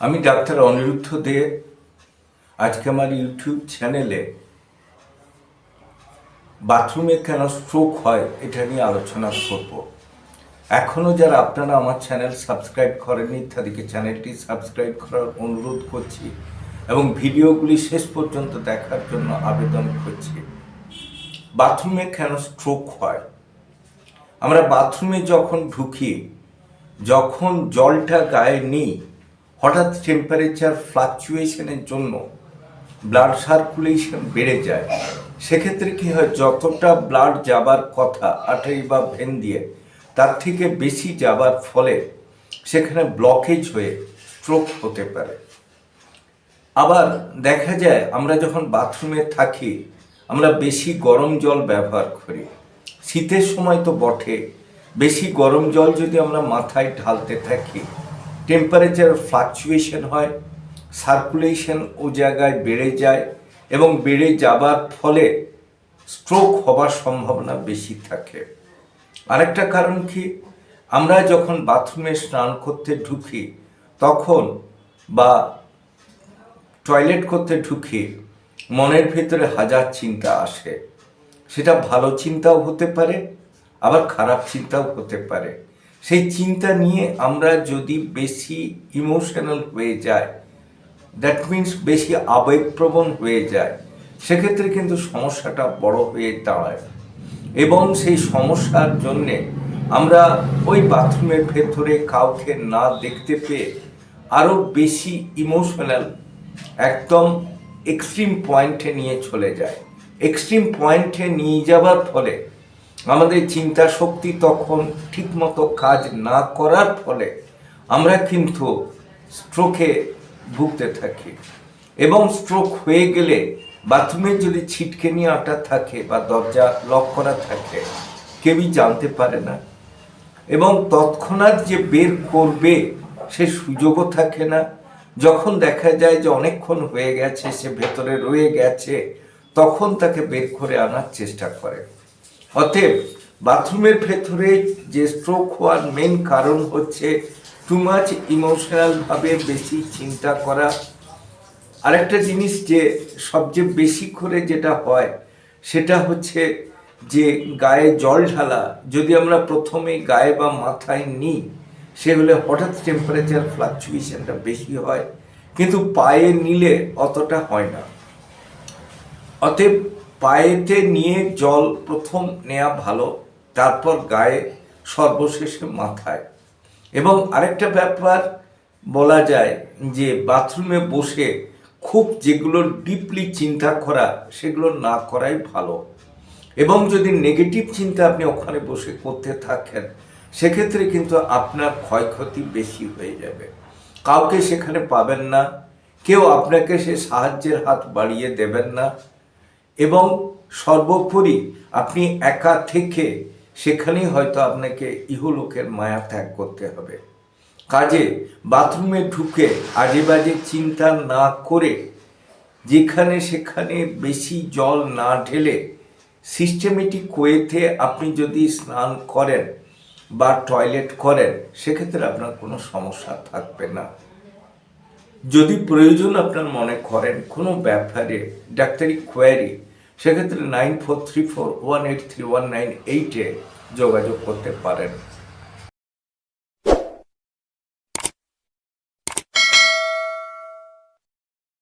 আমি ডাক্তার অনিরুদ্ধ দে, আজকে আমার ইউটিউব চ্যানেলে বাথরুমে কেন স্ট্রোক হয়, এটা নিয়ে আলোচনা করব। এখনও যারা আপনারা আমার চ্যানেল সাবস্ক্রাইব করেননি, তাদেরকে চ্যানেলটি সাবস্ক্রাইব করার অনুরোধ করছি এবং ভিডিওগুলি শেষ পর্যন্ত দেখার জন্য আবেদন করছি। বাথরুমে কেন স্ট্রোক হয়? আমরা বাথরুমে যখন ঢুকি, যখন জলটা গায়ে নিই হঠাৎ টেম্পারেচার ফ্লাকচুয়েশনের জন্য ব্লাড সার্কুলেশন বেড়ে যায়। সেক্ষেত্রে কি হয়, যতটা ব্লাড যাবার কথা আটারি বা ভেন দিয়ে, তার থেকে বেশি যাবার ফলে সেখানে ব্লকেজ হয়ে স্ট্রোক হতে পারে। আবার দেখা যায়, আমরা যখন বাথরুমে থাকি, আমরা বেশি গরম জল ব্যবহার করি। শীতের সময় তো বটে। বেশি গরম জল যদি আমরা মাথায় ঢালতে থাকি টেম্পারেচার ফ্লাকচুয়েশন হয় সার্কুলেশন ও জায়গায় বেড়ে যায় এবং বেড়ে যাবার ফলে স্ট্রোক হবার সম্ভাবনা বেশি থাকে। আরেকটা কারণ কি? আমরা যখন বাথরুমে স্নান করতে ঢুকি, তখন বা টয়লেট করতে ঢুকি, মনের ভেতরে হাজার চিন্তা আসে। সেটা ভালো চিন্তাও হতে পারে, আবার খারাপ চিন্তাও হতে পারে। সেই চিন্তা নিয়ে আমরা যদি বেশি ইমোশনাল হয়ে যায় দ্যাট মিন্স বেশি আবেগপ্রবণ হয়ে যায় সেক্ষেত্রে কিন্তু সমস্যাটা বড় হয়ে দাঁড়ায়। এবং সেই সমস্যার জন্যে আমরা ওই বাথরুমের ভেতরে কাউকে না দেখতে পেয়ে আরও বেশি ইমোশনাল একদম এক্সট্রিম পয়েন্টে নিয়ে চলে যায় এক্সট্রিম পয়েন্টে নিয়ে যাবার ফলে আমাদের চিন্তা শক্তি তখন ঠিকমতো কাজ না করার ফলে আমরা কিন্তু স্ট্রোকে ভুগতে থাকি। এবং স্ট্রোক হয়ে গেলে বাথরুমে যদি ছিটকে নিয়ে আটা থাকে বা দরজা লক করা থাকে, কেউই জানতে পারে না। এবং তৎক্ষণাৎ যে বের করবে, সে সুযোগও থাকে না। যখন দেখা যায় যে অনেকক্ষণ হয়ে গেছে, সে ভেতরে রয়ে গেছে, তখন তাকে বের করে আনার চেষ্টা করে। অতএব বাথরুমের ভেতরে যে স্ট্রোক হওয়ার মেন কারণ হচ্ছে টু মাচ ইমোশনালভাবে বেশি চিন্তা করা। আরেকটা জিনিস যে সবচেয়ে বেশি করে যেটা হয়, সেটা হচ্ছে যে গায়ে জল ঢালা। যদি আমরা প্রথমে গায়ে বা মাথায় নিই সেগুলো হঠাৎ টেম্পারেচার ফ্লাকচুয়েশনটা বেশি হয়, কিন্তু পায়ে নিলে অতটা হয় না। অতএব পায়েতে নিয়ে জল প্রথম নেওয়া ভালো, তারপর গায়ে সর্বশেষে মাথায়। এবং আরেকটা ব্যাপার বলা যায় যে, বাথরুমে বসে খুব যেগুলো ডিপলি চিন্তা করা, সেগুলো না করাই ভালো। এবং যদি নেগেটিভ চিন্তা আপনি ওখানে বসে করতে থাকেন, সেক্ষেত্রে কিন্তু আপনার ক্ষয়ক্ষতি বেশি হয়ে যাবে। কাউকে সেখানে পাবেন না, কেউ আপনাকে সে সাহায্যের হাত বাড়িয়ে দেবেন না। এবং সর্বোপরি আপনি একা থেকে সেখানেই হয়তো আপনাকে ইহলোকের মায়া ত্যাগ করতে হবে। কাজে বাথরুমে ঢুকে আজে বাজে চিন্তা না করে যেখানে সেখানে বেশি জল না ঢেলে সিস্টেমেটিক ওয়েতে আপনি যদি স্নান করেন বা টয়লেট করেন, সেক্ষেত্রে আপনার কোনো সমস্যা থাকবে না। যদি প্রয়োজন আপনার মনে করেন, কোনো ব্যাপারে, ডাক্তারি কোয়ারি সেক্ষেত্রে nine four three four one eight three one nine এইটে যোগাযোগ করতে পারেন।